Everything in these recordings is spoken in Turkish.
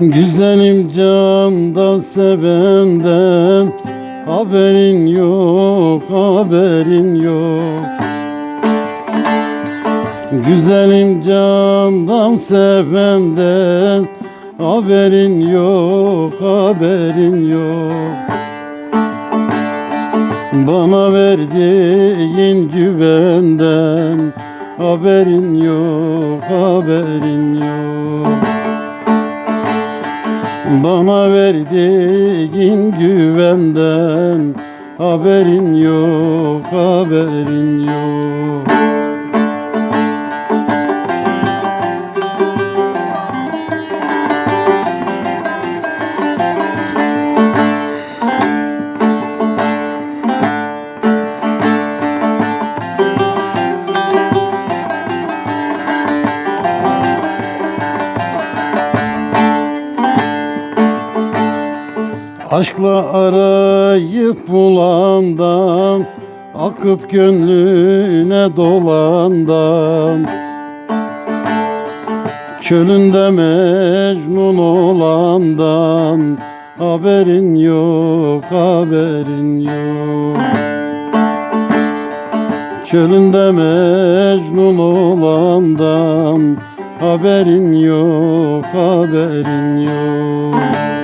Güzelim candan sevenden Haberin yok, haberin yok. Güzelim candan sevenden Haberin yok, haberin yok. Bana verdiğin güvenden Haberin yok, haberin yok Bana verdiğin güvenden Haberin yok, haberin yok Aşkla arayıp bulandan Akıp gönlüne dolandan. Çölünde mecnun olandan Haberin yok, haberin yok. Çölünde mecnun olandan Haberin yok, haberin yok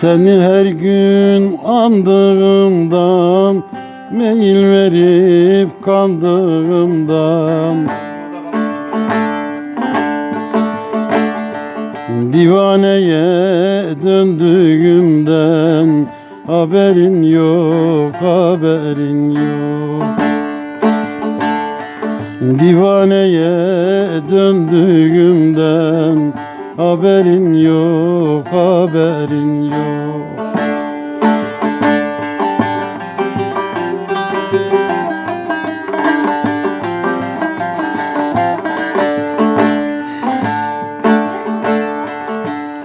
Seni her gün andığımdan Meyil verip kandığımdan. Divaneye döndüğümden Haberin yok, haberin yok. Divaneye döndüğümden Haberin yok, haberin yok.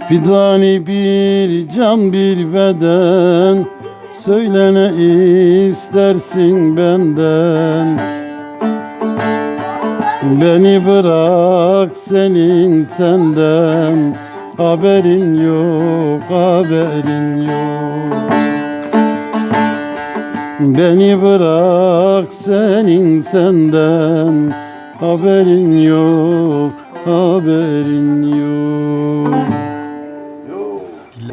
Fidani bir can bir beden. Söyle istersin benden Beni bırak senin senden. Haberin yok, haberin yok. Beni bırak senin senden. Haberin yok, haberin yok